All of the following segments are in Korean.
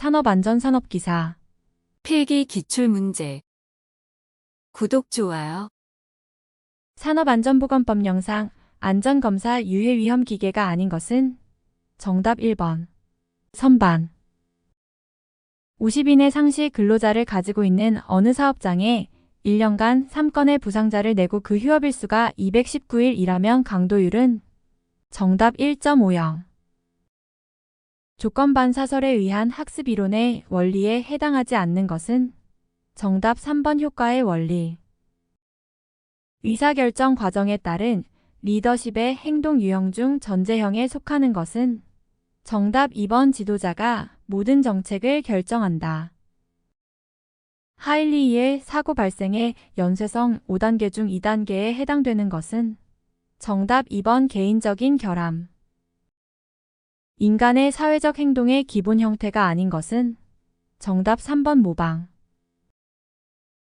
산업안전산업기사 필기 기출문제. 구독, 좋아요. 산업안전보건법 영상 안전검사 유해위험 기계가 아닌 것은 정답 1번 선반 50인의 상시 근로자를 가지고 있는 어느 사업장에 1년간 3건의 부상자를 내고 그 휴업일수가 219일이라면 강도율은 정답 1.50 조건반 사설에 의한 학습 이론의 원리에 해당하지 않는 것은 정답 3번 효과의 원리 의사결정 과정에 따른 리더십의 행동 유형 중 전제형에 속하는 것은 정답 2번 지도자가 모든 정책을 결정한다. 하일리의 사고 발생의 연쇄성 5단계 중 2단계에 해당되는 것은 정답 2번 개인적인 결함. 인간의 사회적 행동의 기본 형태가 아닌 것은 정답 3번 모방.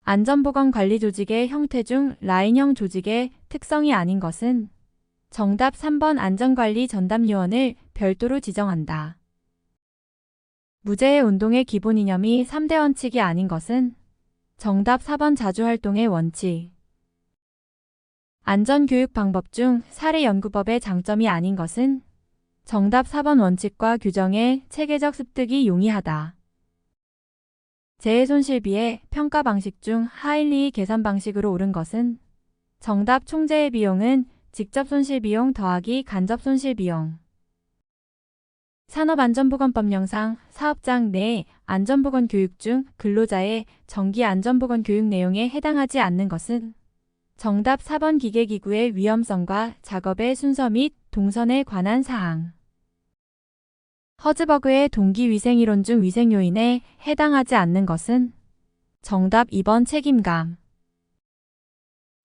안전보건관리 조직의 형태 중 라인형 조직의 특성이 아닌 것은 정답 3번 안전관리 전담요원을 별도로 지정한다. 무죄의 운동의 기본 이념이 3대 원칙이 아닌 것은 정답 4번 자주활동의 원칙. 안전교육 방법 중 사례 연구법의 장점이 아닌 것은 정답 4번 원칙과 규정의 체계적 습득이 용이하다. 재해 손실비의 평가 방식 중 하일리 계산 방식으로 옳은 것은 정답 총재의 비용은 직접 손실 비용 더하기 간접 손실 비용. 산업안전보건법 영상 사업장 내 안전보건 교육 중 근로자의 정기 안전보건 교육 내용에 해당하지 않는 것은 정답 4번 기계기구의 위험성과 작업의 순서 및 동선에 관한 사항. 허즈버그의 동기위생이론 중 위생 요인에 해당하지 않는 것은 정답 2번 책임감.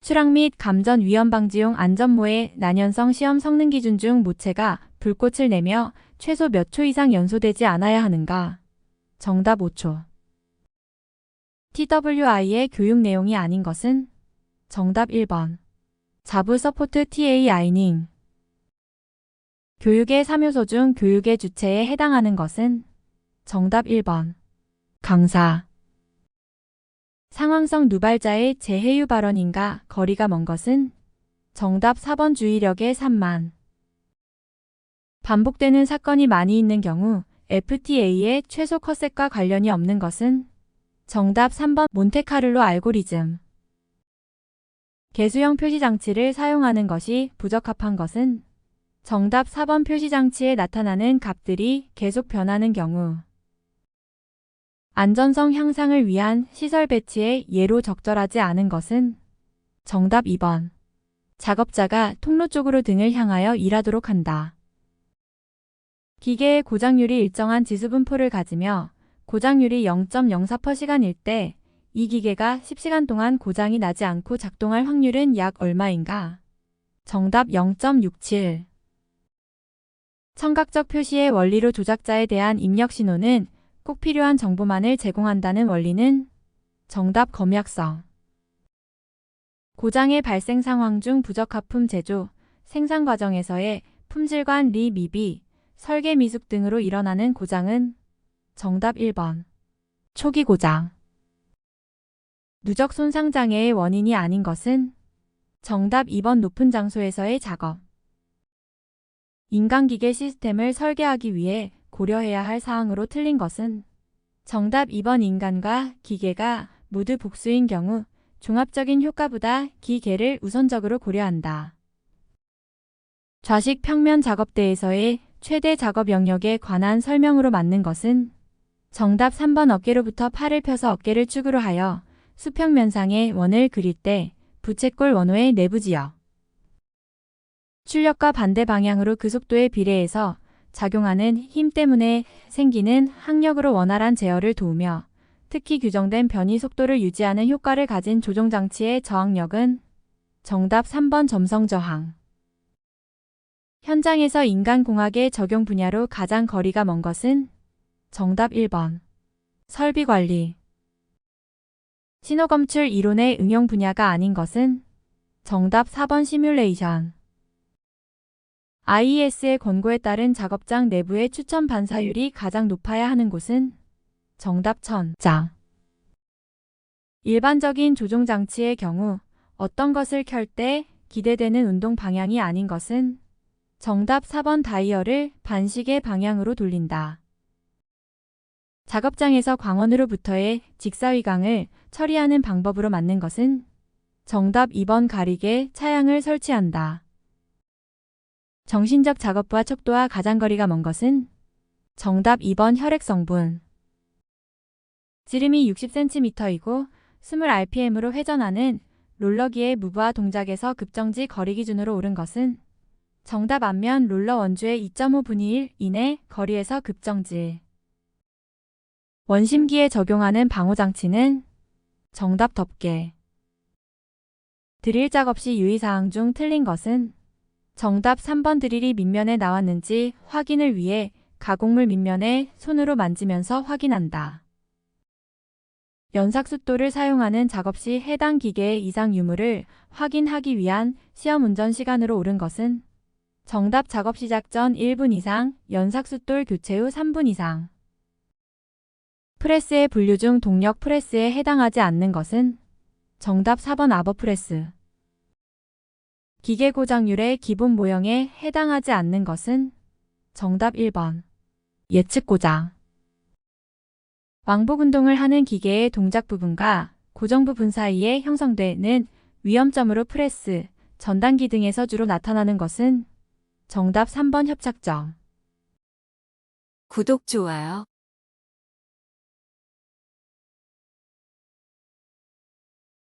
추락 및 감전 위험 방지용 안전모의 난연성 시험 성능 기준 중 모체가 불꽃을 내며 최소 몇 초 이상 연소되지 않아야 하는가? 정답 5초. TWI의 교육 내용이 아닌 것은 정답 1번. 자부 서포트 TAI닝. 교육의 3요소 중 교육의 주체에 해당하는 것은 정답 1번. 강사. 상황성 누발자의 재해유 발언인가 거리가 먼 것은 정답 4번 주의력의 3만. 반복되는 사건이 많이 있는 경우 FTA의 최소 컷셋과 관련이 없는 것은 정답 3번 몬테카를로 알고리즘. 개수형 표시 장치를 사용하는 것이 부적합한 것은 정답 4번 표시장치에 나타나는 값들이 계속 변하는 경우. 안전성 향상을 위한 시설 배치의 예로 적절하지 않은 것은 정답 2번. 작업자가 통로 쪽으로 등을 향하여 일하도록 한다. 기계의 고장률이 일정한 지수 분포를 가지며 고장률이 0.04%시간일 때 이 기계가 10시간 동안 고장이 나지 않고 작동할 확률은 약 얼마인가? 정답 0.67. 청각적 표시의 원리로 조작자에 대한 입력 신호는 꼭 필요한 정보만을 제공한다는 원리는 정답 검약성. 고장의 발생 상황 중 부적합품 제조, 생산 과정에서의 품질관 리 미비, 설계 미숙 등으로 일어나는 고장은 정답 1번. 초기 고장. 누적 손상 장애의 원인이 아닌 것은 정답 2번 높은 장소에서의 작업. 인간기계 시스템을 설계하기 위해 고려해야 할 사항으로 틀린 것은 정답 2번 인간과 기계가 모두 복수인 경우 종합적인 효과보다 기계를 우선적으로 고려한다. 좌식 평면 작업대에서의 최대 작업 영역에 관한 설명으로 맞는 것은 정답 3번 어깨로부터 팔을 펴서 어깨를 축으로 하여 수평면상의 원을 그릴 때 부채꼴 원호의 내부 지역. 출력과 반대 방향으로 그 속도에 비례해서 작용하는 힘 때문에 생기는 항력으로 원활한 제어를 도우며 특히 규정된 변이 속도를 유지하는 효과를 가진 조종장치의 저항력은 정답 3번 점성 저항. 현장에서 인간공학의 적용 분야로 가장 거리가 먼 것은 정답 1번. 설비 관리. 신호검출 이론의 응용 분야가 아닌 것은 정답 4번 시뮬레이션. IES의 권고에 따른 작업장 내부의 추천 반사율이 가장 높아야 하는 곳은 정답 천장. 일반적인 조종 장치의 경우 어떤 것을 켤 때 기대되는 운동 방향이 아닌 것은 정답 4번 다이얼을 반시계 방향으로 돌린다. 작업장에서 광원으로부터의 직사위강을 처리하는 방법으로 맞는 것은 정답 2번 가리개 차양을 설치한다. 정신적 작업과 척도와 가장 거리가 먼 것은 정답 2번 혈액 성분. 지름이 60cm이고 20rpm으로 회전하는 롤러기의 무브와 동작에서 급정지 거리 기준으로 옳은 것은 정답 앞면 롤러 원주의 2.5분의 1 이내 거리에서 급정지. 원심기에 적용하는 방호장치는 정답 덮개. 드릴 작업 시 유의사항 중 틀린 것은 정답 3번 드릴이 밑면에 나왔는지 확인을 위해 가공물 밑면에 손으로 만지면서 확인한다. 연삭숫도를 사용하는 작업 시 해당 기계의 이상 유무를 확인하기 위한 시험 운전 시간으로 옳은 것은 정답 작업 시작 전 1분 이상, 연삭숫돌 교체 후 3분 이상. 프레스의 분류 중 동력 프레스에 해당하지 않는 것은 정답 4번 아버 프레스. 기계 고장률의 기본 모형에 해당하지 않는 것은 정답 1번. 예측 고장. 왕복 운동을 하는 기계의 동작 부분과 고정 부분 사이에 형성되는 위험점으로 프레스, 전단기 등에서 주로 나타나는 것은 정답 3번 협착점. 구독, 좋아요.